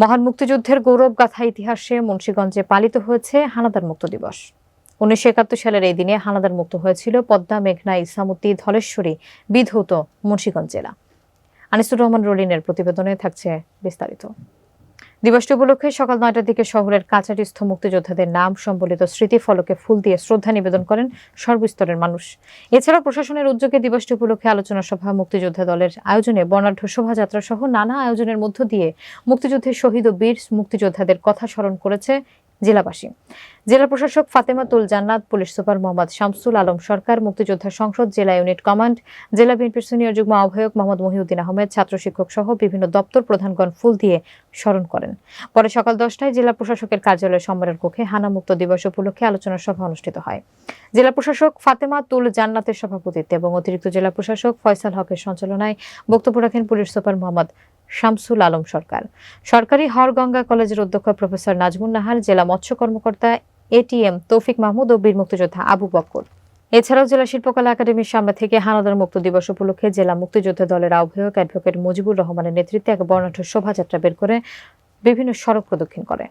মহান মুক্তিযুদ্ধের গৌরব গাথা ইতিহাসে মুন্সীগঞ্জে পালিত হয়েছে হানাদার মুক্ত দিবস। উনিশশো একাত্তর সালের এই দিনে হানাদার মুক্ত হয়েছিল পদ্মা, মেঘনা ইসামুদ্দি ধলেশ্বরী, বিধৌত মুন্সীগঞ্জ জেলা। আনিসুর রহমান রলিনের প্রতিবেদনে থাকছে বিস্তারিত। দিবসটি উপলক্ষে সকাল নয়টার দিকে শহরের কাছারিস্থ মুক্তিযোদ্ধাদের নাম সম্বলিত স্মৃতিফলকে ফুল দিয়ে শ্রদ্ধা নিবেদন করেন সর্বস্তরের মানুষ। এছাড়া প্রশাসনের উদ্যোগে দিবসটি উপলক্ষে আলোচনা সভা, মুক্তিযোদ্ধা দলের আয়োজনে বর্ণাঢ্য শোভাযাত্রা সহ নানা আয়োজনের মধ্য দিয়ে মুক্তিযুদ্ধের শহীদ ও বীর মুক্তিযোদ্ধাদের কথা স্মরণ করেছে জেলাবাসী। জেলা প্রশাসক ফাতেমাতুল জান্নাত, পুলিশ সুপার মোহাম্মদ শামসুল আলম সরকার, মুক্তিযোদ্ধা সংসদ, জেলা ইউনিট কমান্ড, জেলা বিএনপির সিনিয়র যুগ্ম আহ্বায়ক মোহাম্মদ মহিউদ্দিন আহমেদ, ছাত্র শিক্ষক সহ বিভিন্ন দপ্তর প্রধানগণ ফুল দিয়ে স্মরণ করেন। পরে সকাল দশটায় জেলা প্রশাসকের কার্যালয় সম্মেলন কক্ষে হানা মুক্ত দিবস উপলক্ষে আলোচনা সভা অনুষ্ঠিত হয়। জেলা প্রশাসক ফাতেমা তুল জান্নাতের সভাপতিত্বে এবং অতিরিক্ত জেলা প্রশাসক ফয়সাল হকের সঞ্চালনায় বক্তব্য রাখেন পুলিশ সুপার মোহাম্মদ শামসুল আলম সরকার। সরকারি হরগঙ্গা কলেজের অধ্যক্ষ প্রফেসর নাজমুন নাহার, জেলা মৎস্য কর্মকর্তা এটিএম তৌফিক মাহমুদ ও বীর মুক্তিযোদ্ধা আবু বক্কর। এছাড়াও জেলা শিল্পকলা একাডেমির সামনে থেকে হানাদার মুক্ত দিবস উপলক্ষে জেলা মুক্তিযোদ্ধা দলের আহ্বায়ক অ্যাডভোকেট মুজিবুর রহমানের নেতৃত্বে এক বর্ণাঢ্য শোভাযাত্রা বের করে বিভিন্ন সড়ক প্রদক্ষিণ করে।